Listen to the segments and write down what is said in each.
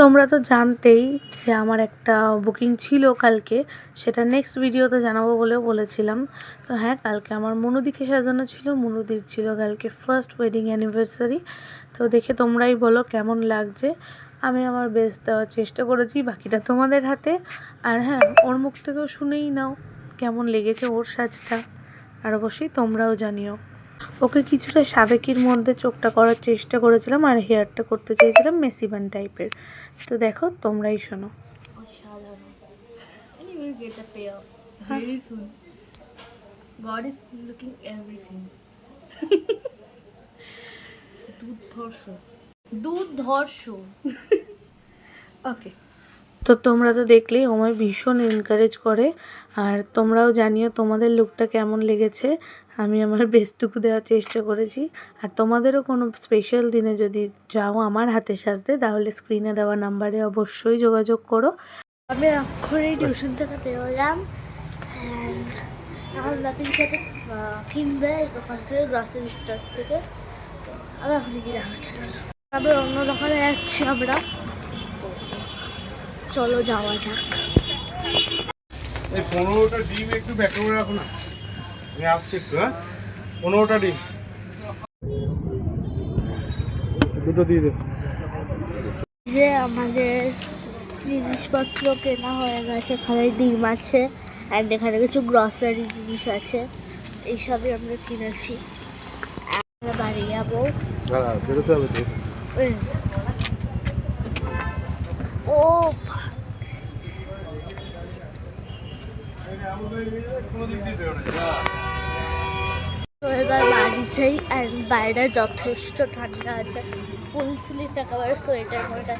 তোমরা তো জানতেই যে আমার একটা বুকিং ছিল কালকে। সেটা নেক্সট ভিডিওতে জানাব বলেও বলেছিলাম। তো হ্যাঁ কালকে আমার মনুদিকে সাজানো ছিল। মনুদির ছিল কালকে ফার্স্ট ওয়েডিং অ্যানিভার্সারি তো দেখে তোমরাই বলো কেমন লাগছে। আমি আমার বেস্ট দেওয়ার চেষ্টা করেছি, বাকিটা তোমাদের হাতে। আর হ্যাঁ ওর মুখ থেকেও শুনেই নাও কেমন লেগেছে ওর সাজটা। আর অবশ্যই তোমরাও জানিও। ওকে কিছুটা সাবেকির মধ্যে চোখটা করার চেষ্টা করেছিলাম আর হেয়ারটা করতে চেয়েছিলাম মেসিবান টাইপের। তো দেখো তোমরাই শোনো। god is looking everything. দুর্ধর্ষ। দুর্ধর্ষ। ওকে তো তোমরা তো দেখলেই আমায় ভীষণ এনকারেজ করে আর তোমরাও জানিও তোমাদের লুকটা কেমন লেগেছে। আমি আমার বেস্টটুকু দেওয়ার চেষ্টা করেছি। আর তোমাদেরও কোনো স্পেশাল দিনে যদি যাও আমার হাতে সাজতে, তাহলে স্ক্রিনে দেওয়া নাম্বারে অবশ্যই যোগাযোগ করো। আমি অক্ষরের টিউশন থেকে বেরোলাম। আমার বাপির সাথে কিনবে দোকান থেকে গ্রসারি স্টোর থেকে। এখন গিয়ে দেখাচ্ছি আবার অন্য দোকানে যাচ্ছি আমরা। চলো যাওয়া যাক। এই পনেরোটা ডিম একটু ব্যাক করে রাখো না। আমি আসছি একটু হ্যাঁ? পনেরোটা ডিম। দুটো দিয়ে দে। যে আমাদের জিনিসপত্র কেনা হয়ে গেছে এখানে ডিম আছে অ্যান্ড এখানে কিছু গ্রসারি জিনিস আছে এইসবই আমরা কিনেছি। আমরা বাড়ি যাব। বেরোতে হবে। ও তো এবার বাড়ি আর বাইরে যথেষ্ট ঠান্ডা আছে। ফুল স্লিভ একেবারে সোয়েটার মোয়েটার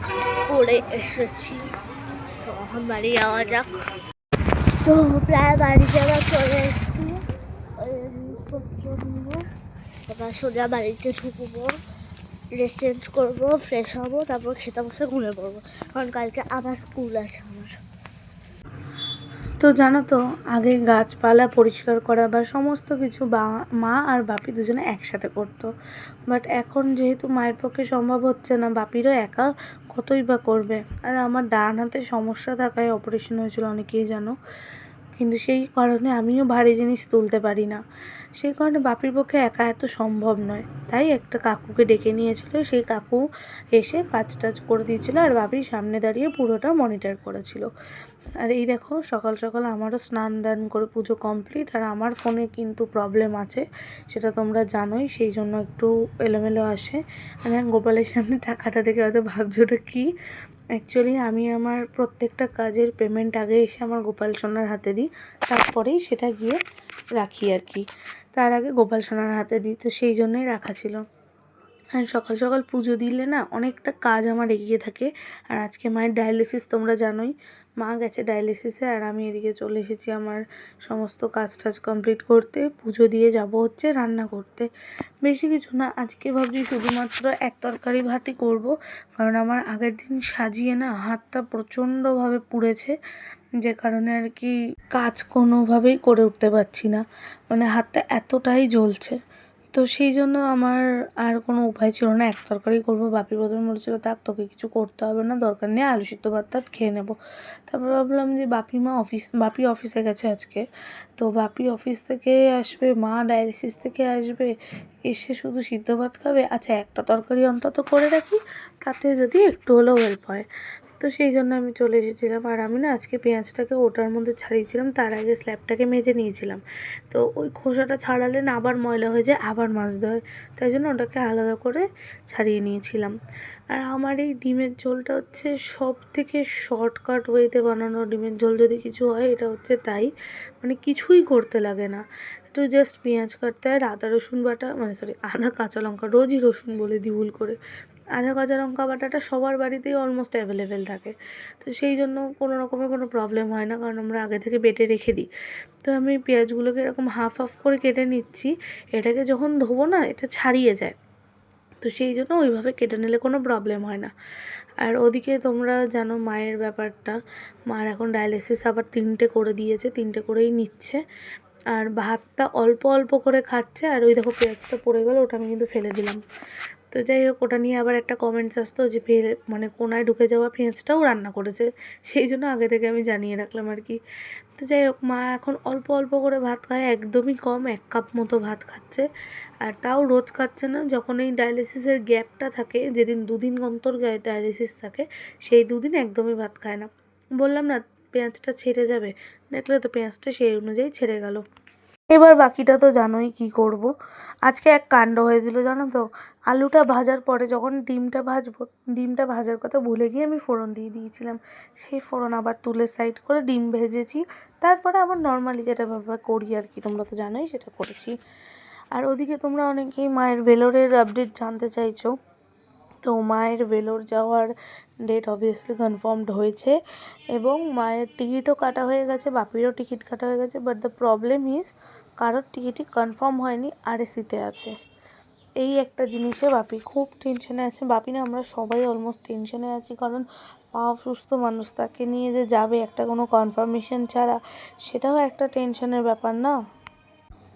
পরে এসেছি। তো এখন বাড়ি যাওয়া যাক। তো প্রায় বাড়ি যাওয়া চলে এসেছি। এবার সোজা বাড়িতে ঢুকবো ড্রেস চেঞ্জ করব ফ্রেশ হব, তারপর খেতে বসে ঘুমিয়ে পড়ব। কারণ কালকে আবার স্কুল আছে আমার। তো জানো তো, আগে গাছপালা পরিষ্কার করা বা সমস্ত কিছু বা মা আর বাপি দুজনে একসাথে করতো। বাট এখন যেহেতু মায়ের পক্ষে সম্ভব হচ্ছে না, বাপিরও একা কতই বা করবে? আর আমার ডান হাতে সমস্যা থাকায় অপারেশন হয়েছিল অনেকেই জানো। কিন্তু সেই কারণে আমিও ভারী জিনিস তুলতে পারি না। সেই কারণে বাপির পক্ষে একা এত সম্ভব নয়। তাই একটা কাকুকে ডেকে নিয়েছিল, সেই কাকু এসে কাজ টাজ করে দিয়েছিল আর বাপির সামনে দাঁড়িয়ে পুরোটা মনিটর করেছিল। আর এই দেখো, সকাল সকাল আমারও স্নান দান করে পুজো কমপ্লিট আর আমার ফোনে কিন্তু প্রবলেম আছে, সেটা তোমরা জানোই, সেই জন্য একটু এলোমেলো আসে। আমি গোপালের সামনে টাকাটা দেখে হয়তো ভাবছি, ওটা কী? অ্যাকচুয়ালি আমি আমার প্রত্যেকটা কাজের পেমেন্ট আগে এসে আমার গোপাল সোনার হাতে দিই, তারপরেই সেটা গিয়ে রাখি আর কি। তার আগে গোপাল সোনার হাতে দিই, তো সেই জন্যই রাখা ছিল। আর সকাল সকাল পুজো দিলে না অনেকটা কাজ আমার এগিয়ে থাকে। আর আজকে মায়ের ডায়ালিসিস তোমরা জানোই। মা গেছে ডায়ালিসিসে আর আমি এদিকে চলে এসেছি আমার সমস্ত কাজ টাজ কমপ্লিট করতে। পুজো দিয়ে যাব হচ্ছে রান্না করতে। বেশি কিছু না, আজকে ভাবছি শুধুমাত্র এক তরকারি ভাতই করব। কারণ আমার আগের দিন সাজিয়ে না হাতটা প্রচণ্ডভাবে পুড়েছে। যে কারণে আর কি কাজ কোনোভাবেই করে উঠতে পারছি না। মানে হাতটা এতটাই জ্বলছে। তো সেই জন্য আমার আর কোনো উপায় ছিল না। এক তরকারি করব, বাপি প্রথমে বলেছিল, থাক, তোকে কিছু করতে হবে না, দরকার নেই, আলু সিদ্ধ ভাত টাত খেয়ে নেব। তারপর ভাবলাম যে বাপি মা অফিস, বাপি অফিসে গেছে আজকে। তো বাপি অফিস থেকে আসবে, মা ডায়ালিসিস থেকে আসবে, এসে শুধু সিদ্ধ ভাত খাবে। আচ্ছা একটা তরকারি অন্তত করে রাখি, তাতে যদি একটু হলেও হেল্প হয়। তো সেই জন্য আমি চলে এসেছিলাম। আর আমি না আজকে পেঁয়াজটাকে ওটার মধ্যে ছাড়িয়েছিলাম, তার আগে স্ল্যাবটাকে মেজে নিয়েছিলাম। তো ওই খোসাটা ছাড়ালে না আবার ময়লা হয়ে যায়, আবার মাজতে হয় তাই জন্য ওটাকে আলাদা করে ছাড়িয়ে নিয়েছিলাম। আর আমার এই ডিমের ঝোলটা হচ্ছে সব থেকে শর্টকাট ওয়েতে বানানো ডিমের ঝোল। যদি কিছু হয়, এটা হচ্ছে তাই। মানে কিছুই করতে লাগে না। একটু জাস্ট পেঁয়াজ কাটতে হয় আদা রসুন বাটা মানে সরি আদা কাঁচা লঙ্কা, রোজই রসুন বলে দিই ভুল করে। আদা কাঁচা লঙ্কা বাটাটা সবার বাড়িতেই অলমোস্ট অ্যাভেলেবেল থাকে। তো সেই জন্য কোনো রকমের কোনো প্রবলেম হয় না, কারণ আমরা আগে থেকে বেটে রেখে দিই। তো আমি পেঁয়াজগুলোকে এরকম হাফ হাফ করে কেটে নিচ্ছি। এটাকে যখন ধোবো না, এটা ছাড়িয়ে যায়। তো সেই জন্য ওইভাবে কেটে নিলে কোনো প্রবলেম হয় না। আর ওদিকে তোমরা জানো মায়ের ব্যাপারটা। মার এখন ডায়ালিসিস আবার তিনটে করে দিয়েছে, তিনটে করেই নিচ্ছে। আর ভাতটা অল্প অল্প করে খাচ্ছে। আর ওই দেখো পেঁয়াজটা পড়ে গেলো, ওটা আমি কিন্তু ফেলে দিলাম। তো যাই হোক, ওটা নিয়ে আবার একটা কমেন্টস আসতো যে ফেলে মানে কোনায় ঢুকে যাওয়া পেঁয়াজটাও রান্না করেছে। সেই জন্য আগে থেকে আমি জানিয়ে রাখলাম আর কি। তো যাই হোক, মা এখন অল্প অল্প করে ভাত খায়, একদমই কম, এক কাপ মতো ভাত খাচ্ছে। আর তাও রোজ খাচ্ছে না, যখন এই ডায়ালিসিসের গ্যাপটা থাকে, যেদিন দুদিন অন্তর ডায়ালিসিস থাকে, সেই দুদিন একদমই ভাত খায় না। বললাম না, পেঁয়াজটা ছেড়ে যাবে। দেখলে তো পেঁয়াজটা সেই অনুযায়ী ছেড়ে গেল। এবার বাকিটা তো জানোই কি করব। আজকে এক কাণ্ড হয়েছিল, জানো তো? আলুটা ভাজার পরে যখন ডিমটা ভাজবো, ডিমটা ভাজার কথা ভুলে গিয়ে আমি ফোড়ন দিয়ে দিয়েছিলাম। সেই ফোড়ন আবার তুলে সাইড করে ডিম ভেজেছি। তারপরে আবার নর্মালি যেটা ভাবে করি আর কি, তোমরা তো জানোই সেটা করেছি। আর ওদিকে তোমরা অনেকেই মায়ের ভেলোরের আপডেট জানতে চাইছো। তো মায়ের ভেলোর যাওয়ার ডেট অবভিয়াসলি কনফার্মড হয়েছে এবং মায়ের টিকিটও কাটা হয়ে গেছে, বাপিরও টিকিট কাটা হয়ে গেছে বাট দ্য প্রবলেম ইজ কারোর টিকিটই কনফার্ম হয়নি আরএসিতে আছে। এই একটা জিনিসে বাপি খুব টেনশনে আছে। বাপি না, আমরা সবাই অলমোস্ট টেনশনে আছি, কারণ পা অসুস্থ মানুষ, তাকে নিয়ে যে যাবে একটা কোনো কনফার্মেশন ছাড়া, সেটাও একটা টেনশনের ব্যাপার না।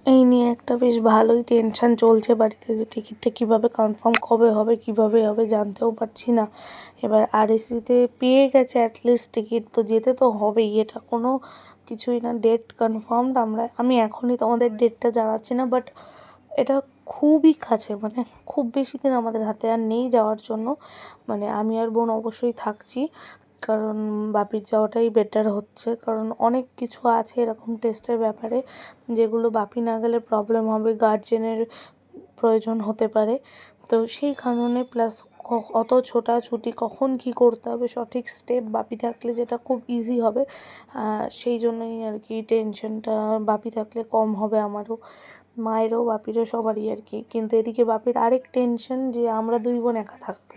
এই নিয়ে একটা বেশ ভালোই টেনশন চলছে বাড়িতে যে টিকিটটা কীভাবে কনফার্ম কবে হবে, কীভাবে হবে জানতেও পারছি না। এবার আর আরএসিতে পেয়ে গেছে অ্যাটলিস্ট টিকিট তো যেতে তো হবেই। এটা কোনো কিছুই না ডেট কনফার্মড আমরা, আমি এখনই তোমাদের ডেটটা জানাচ্ছি না বাট এটা খুবই কাছে মানে খুব বেশি দিন আমাদের হাতে আর নেই যাওয়ার জন্য। মানে আমি আর বোন অবশ্যই থাকছি। কারণ বাপির যাওয়াটাই বেটার হচ্ছে। কারণ অনেক কিছু আছে এরকম টেস্টের ব্যাপারে যেগুলো বাপি না গেলে প্রবলেম হবে গার্জেনের প্রয়োজন হতে পারে। তো সেই কারণে প্লাস অত ছোটাছুটি কখন কী করতে হবে, সঠিক স্টেপ বাপি থাকলে যেটা খুব ইজি হবে। সেই জন্যই আর কি টেনশনটা বাপি থাকলে কম হবে আমারও। মায়েরও, বাপিরও, সবারই আর কি। কিন্তু এদিকে বাপির আরেক টেনশন যে আমরা দুই বোন একা থাকব।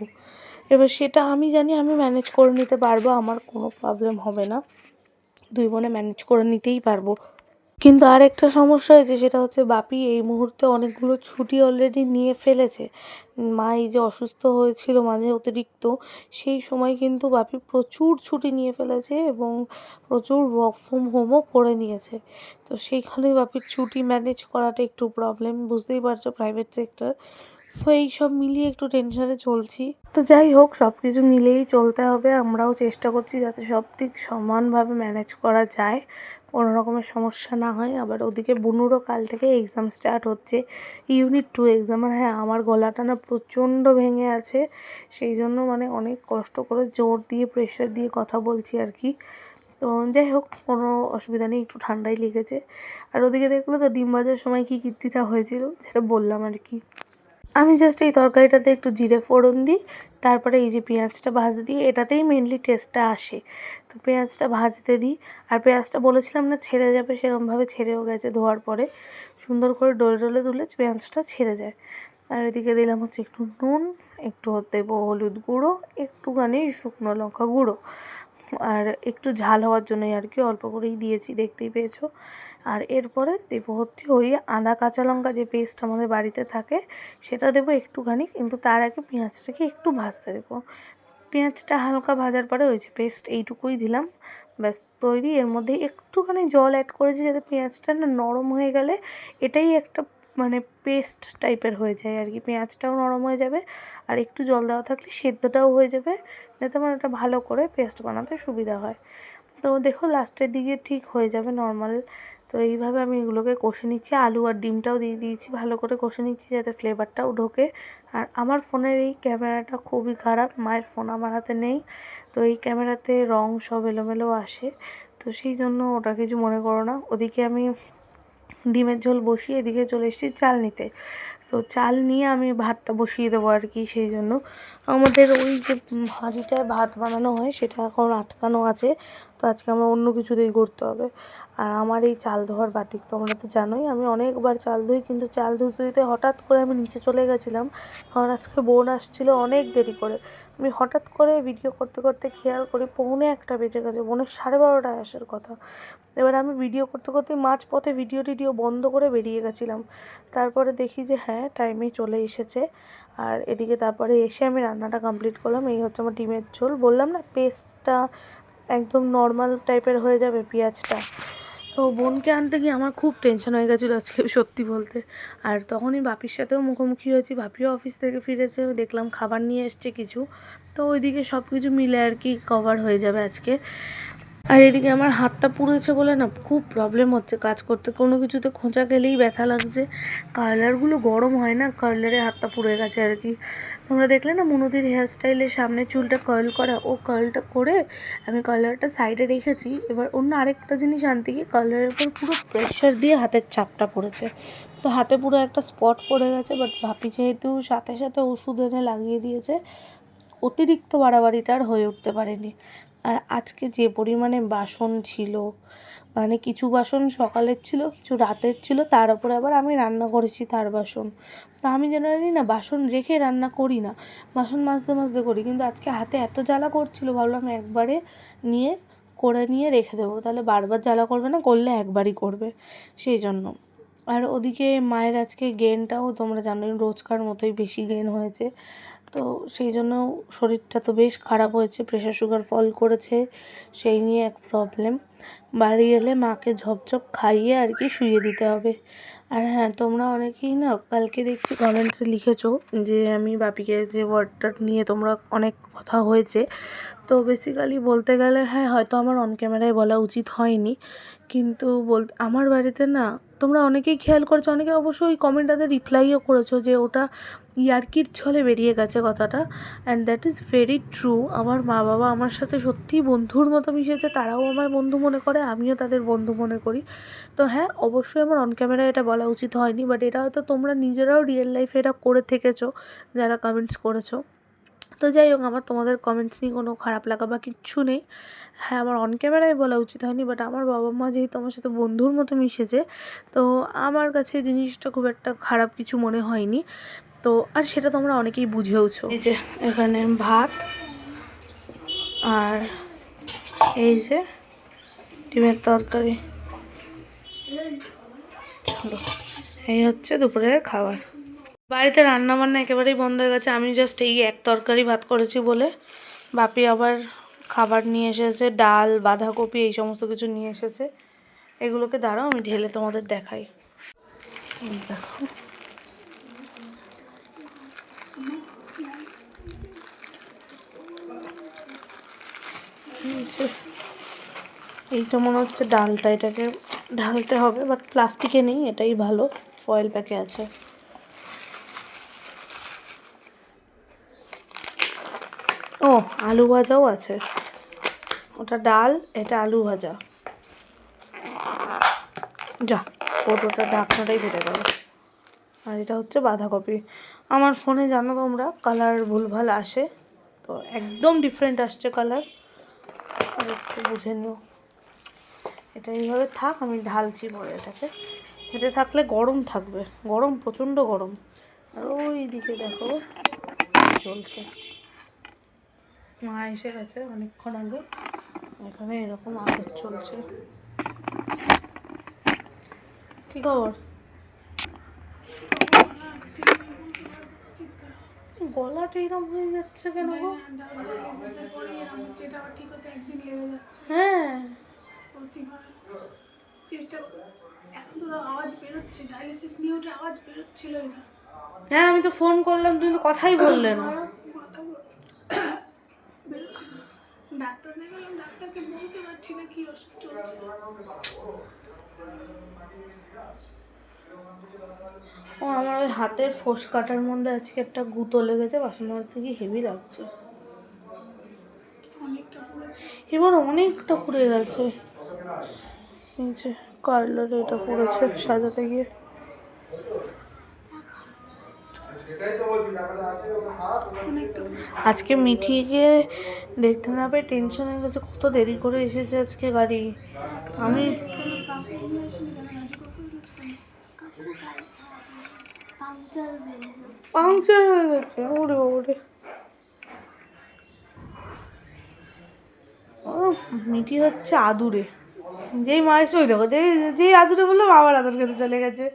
এবার সেটা আমি জানি, আমি ম্যানেজ করে নিতে পারব, আমার কোনো প্রবলেম হবে না। দুই বোনে ম্যানেজ করে নিতেই পারব। কিন্তু আর একটা সমস্যা হয়েছে, সেটা হচ্ছে বাপি এই মুহূর্তে অনেকগুলো ছুটি অলরেডি নিয়ে ফেলেছে। মা এই যে অসুস্থ হয়েছিল, মাঝে অতিরিক্ত, সেই সময় কিন্তু বাপি প্রচুর ছুটি নিয়ে ফেলেছে এবং প্রচুর ওয়ার্ক ফ্রম হোমও করে নিয়েছে। তো সেইখানে বাপির ছুটি ম্যানেজ করাটা একটু প্রবলেম বুঝতেই পারছ প্রাইভেট সেক্টর তো এই সব মিলিয়ে একটু টেনশনে চলছি। তো যাই হোক সব কিছু মিলেই চলতে হবে। আমরাও চেষ্টা করছি যাতে সব দিক সমানভাবে ম্যানেজ করা যায়। কোনো রকমের সমস্যা না হয়। আবার ওদিকে বুনুরও কাল থেকে এক্সাম স্টার্ট হচ্ছে। ইউনিট টু এক্সাম আর হ্যাঁ আমার গলাটা না প্রচণ্ড ভেঙে আছে। সেই জন্য মানে অনেক কষ্ট করে জোর দিয়ে প্রেশার দিয়ে কথা বলছি আর কি। তো যাই হোক, কোনো অসুবিধা নেই, একটু ঠান্ডাই লেগেছে। আর ওদিকে দেখল তো ডিম ভাজার সময় কী কীর্তিটা হয়েছিল, সেটা বললাম আর কি। আমি জাস্ট এই তরকারিটাতে একটু জিরে ফোড়ন দিই, তারপরে এই যে পেঁয়াজটা ভাজতে দিই, এটাতেই মেনলি টেস্টটা আসে। তো পেঁয়াজটা ভাজতে দিই, আর পেঁয়াজটা বলেছিলাম না ছেড়ে যাবে, সেরকমভাবে ছেড়েও গেছে ধোয়ার পরে। সুন্দর করে ডলে ডলে তুলে পেঁয়াজটা ছেড়ে যায়। আর এদিকে দিলাম হচ্ছে একটু নুন, একটু দেবো হলুদ গুঁড়ো, একটুখানি শুকনো লঙ্কা গুঁড়ো। একটু ঝাল হওয়ার জন্যই আর কি অল্প করেই দিয়েছি, দেখতেই পেয়েছ। আর এরপরে দেবো হচ্ছে ওই আদা, কাঁচা লঙ্কা যে পেস্ট আমাদের বাড়িতে থাকে, সেটা দেবো একটুখানি, কিন্তু তার আগে পেঁয়াজটাকে একটু ভাজতে দেবো। পেঁয়াজটা হালকা ভাজার পরে ওই যে পেস্ট এইটুকুই দিলাম, ব্যাস তৈরি। এর মধ্যে একটুখানি জল অ্যাড করেছি যাতে পেঁয়াজটা না নরম হয়ে গেলে এটাই একটা মানে পেস্ট টাইপের হয়ে যায় আর কি। পেঁয়াজটাও নরম হয়ে যাবে, আর একটু জল দেওয়া থাকলে সেদ্ধটাও হয়ে যাবে। যাতে আমার এটা ভালো করে পেস্ট বানাতে সুবিধা হয়। তো দেখো লাস্টের দিকে ঠিক হয়ে যাবে নর্মাল তো এইভাবে আমি এগুলোকে কষে নিচ্ছি। আলু আর ডিমটাও দিয়ে দিয়েছি, ভালো করে কষে নিচ্ছি যাতে ফ্লেভারটাও ঢোকে। আর আমার ফোনের এই ক্যামেরাটা খুবই খারাপ, মায়ের ফোন আমার হাতে নেই। তো এই ক্যামেরাতে রং সব এলোমেলো আসে। তো সেই জন্য ওটা কিছু মনে করো না। ওদিকে আমি ডিমের ঝোল বসিয়ে এদিকে চলে এসেছি চাল নিতে। তো চাল নিয়ে আমি ভাতটা বসিয়ে দেবো আর কি সেই জন্য। আমাদের ওই যে হাঁড়িটায় ভাত বানানো হয়, সেটা এখন আটকানো আছে। তো আজকে আমার অন্য কিছু দিয়ে করতে হবে। আর আমার এই চাল ধোয়ার বাটিক তোমরা তো জানোই, আমি অনেকবার চাল ধুই, কিন্তু চাল ধুতে ধুতে হঠাৎ করে আমি নিচে চলে গেছিলাম। কারণ আজকে বোন আসছিল অনেক দেরি করে। আমি হঠাৎ করে ভিডিও করতে করতে খেয়াল করি পৌনে একটা বেজে গেছে বোনের সাড়ে বারোটায় আসার কথা। এবার আমি ভিডিও করতে করতে মাঝ পথে ভিডিও টিডিও বন্ধ করে বেরিয়ে গেছিলাম। তারপরে দেখি যে হ্যাঁ টাইমেই চলে এসেছে। আর এদিকে তারপরে এসে আমি রান্নাটা কমপ্লিট করলাম। এই হচ্ছে আমার ডিমের ঝোল। বললাম না পেস্টটা একদম নর্মাল টাইপের হয়ে যাবে পেঁয়াজটা। তো বোনকে আনতে গিয়ে আমার খুব টেনশন হয়ে গেছিল আজকে, সত্যি বলতে। আর তখনই বাপির সাথেও মুখোমুখি হয়েছি, বাপিও অফিস থেকে ফিরেছে, দেখলাম খাবার নিয়ে এসছে কিছু। তো ওইদিকে সব কিছু মিলে আর কি কভার হয়ে যাবে আজকে। আর এদিকে আমার হাতটা পুড়েছে বলে না খুব প্রবলেম হচ্ছে। কাজ করতে কোনো কিছুতে খোঁচা গেলেই ব্যথা লাগছে। কালারগুলো গরম হয় না কালারে হাতটা পুড়ে গেছে আর কি। তোমরা দেখলে না মনুদির হেয়ার স্টাইলের সামনে চুলটা কার্ল করা, ও কার্লটা করে আমি কালারটা সাইডে রেখেছি। এবার অন্য আরেকটা জিনিস আনতে গিয়ে কালারের উপর পুরো প্রেশার দিয়ে হাতের চাপটা পড়েছে। তো হাতে পুরো একটা স্পট পড়ে গেছে বাট ভাপি যেহেতু সাথে সাথে ওষুধ এনে লাগিয়ে দিয়েছে, অতিরিক্ত বাড়াবাড়িটা আর হয়ে উঠতে পারেনি। আর আজকে যে পরিমাণে বাসন ছিল মানে কিছু বাসন সকালের ছিল, কিছু রাতের ছিল, তার উপরে আবার আমি রান্না করেছি তার বাসন। তো আমি জেনারেলি না বাসন রেখে রান্না করি না, বাসন মাজতে মাজতে করি। কিন্তু আজকে হাতে এত জ্বালা করছিল, ভাবলাম একবারে নিয়ে, করে নিয়ে রেখে দেবো। তাহলে বারবার জ্বালা করবে না, করলে একবারই করবে, সেই জন্য। আর ওদিকে মায়ের আজকে গেনটাও তোমরা জানো রোজকার মতোই বেশি গেন হয়েছে। তো সেই জন্য শরীরটা তো বেশ খারাপ হয়েছে প্রেশার সুগার ফল করেছে, সেই নিয়ে এক প্রবলেম বাড়ি এলে মাকে ঝপঝপ খাইয়ে আর কি শুইয়ে দিতে হবে। আর হ্যাঁ তোমরা অনেকেই না কালকে দেখছি কমেন্টসে লিখেছো যে, আমি বাপিকে যে ওয়ার্ডটা নিয়ে তোমরা অনেক কথা হয়েছে। তো বেসিক্যালি বলতে গেলে হ্যাঁ হয়তো আমার অন ক্যামেরায় বলা উচিত হয়নি। কিন্তু বল, আমার বাড়িতে না তোমরা অনেকেই খেয়াল করেছ, অনেকে অবশ্যই কমেন্টটাতে রিপ্লাইও করেছ যে, ওটা ইয়ার্কির ছলে বেরিয়ে গেছে কথাটা and that is very true আমার মা বাবা আমার সাথে সত্যিই বন্ধুর মতো মিশেছে, তারাও আমার বন্ধু মনে করে, আমিও তাদের বন্ধু মনে করি। তো হ্যাঁ অবশ্যই আমার অন ক্যামেরায় এটা বলা উচিত হয়নি বাট এটা হয়তো তোমরা নিজেরাও রিয়েল লাইফে এটা করে থেকেছো, যারা কমেন্টস করেছ। তো যাই হোক, আমার তোমাদের কমেন্টস নিয়ে কোনো খারাপ লাগা বা কিচ্ছু নেই। হ্যাঁ আমার অন ক্যামেরায় বলা উচিত হয়নি বাট আমার বাবা মা যেহেতু আমার সাথে বন্ধুর মতো মিশেছে, তো আমার কাছে জিনিসটা খুব একটা খারাপ কিছু মনে হয়নি। তো, আর সেটা তোমরা অনেকেই বুঝেওছো। এই যে, এখানে ভাত, আর এই যে ডিমের তরকারি। এই হচ্ছে দুপুরের খাবার। বাড়িতে রান্না বান্না একেবারেই বন্ধ হয়ে গেছে। আমি জাস্ট এই এক তরকারি ভাত করেছি বলে বাপি আবার খাবার নিয়ে এসেছে, ডাল, বাঁধাকপি, এই সমস্ত কিছু নিয়ে এসেছে। এগুলোকে দাঁড়াও, আমি ঢেলে তোমাদের দেখাই। দেখো। এইটা মনে হচ্ছে ডালটা, এটাকে ঢালতে হবে বাট প্লাস্টিকে নেই, এটাই ভালো ফয়েল প্যাকে আছে। ও, আলু ভাজাও আছে। ওটা ডাল, এটা আলু ভাজা। যা ওটা ঢাকনাটাই ফেটে গেল। আর এটা হচ্ছে বাঁধাকপি। আমার ফোনে জানো তোমরা, কালার ভুলভাল আসে, তো একদম ডিফারেন্ট আসছে কালার একটু বুঝে নিও। এটা এইভাবে থাক, আমি ঢালছি পরে এটাকে। এতে থাকলে গরম থাকবে, গরম, প্রচণ্ড গরম। আর ওই দিকে দেখো, চলছে। মা এসে গেছে অনেকক্ষণ আগে, এখানে এরকম আদর চলছে। কি খবর? গলাটা এরম হয়ে যাচ্ছে কেন গো? হ্যাঁ। চেষ্টা এখন তো বেরোচ্ছে ডায়ালিসিস নিয়ে হ্যাঁ আমি তো ফোন করলাম, তুমি তো কথাই বললে না। ডাক্তার দেখালাম ডাক্তারকে বলতে পারছি না কি ওষুধ চলছে ও আমার ওই হাতের ফোস কাটার মধ্যে আজকে একটা গুঁতো লেগেছে বাসন মাজতে গিয়ে হেভি লাগছে। এবার অনেকটা পুড়ে গেছে। কার্লারে এটা পড়েছে সাজাতে গিয়ে। আজকে মিঠিকে দেখতে না পেয়ে টেনশন হয়ে গেছে কত দেরি করে এসেছে আজকে গাড়ি। আমি পাংচার হয়ে গেছে ওরে ওরে মিঠি হচ্ছে আদুরে। যেই মায়ের সই দেখো যেই যেই আদুরে বললাম আবার আদর খেতে চলে গেছে।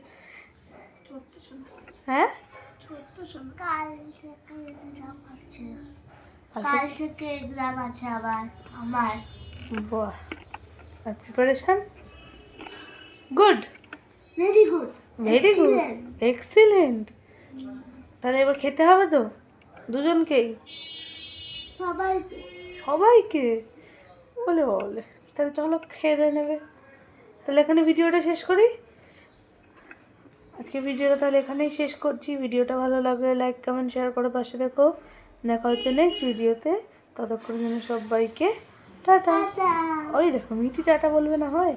হ্যাঁ? কাল থেকে এক্সাম আছে কাল কাল থেকে এক্সাম আছে আবার আমার। বাহ preparation good very good very good excellent তাহলে এবার খেতে হবে তো? দুজনকেই? সবাই সবাইকে? বলে বলে। তাহলে চলো খেয়ে দিয়ে নেবে। তাহলে এখানে ভিডিওটা শেষ করি। আজকে ভিডিওটা তাহলে এখানেই শেষ করছি। ভিডিওটা ভালো লাগলে লাইক কমেন্ট শেয়ার করে পাশে দেখো দেখা হচ্ছে নেক্সট ভিডিওতে। ততক্ষণ জন্য সবাইকে টাটা। ওই দেখো মিটি টাটা বলবে না হয়?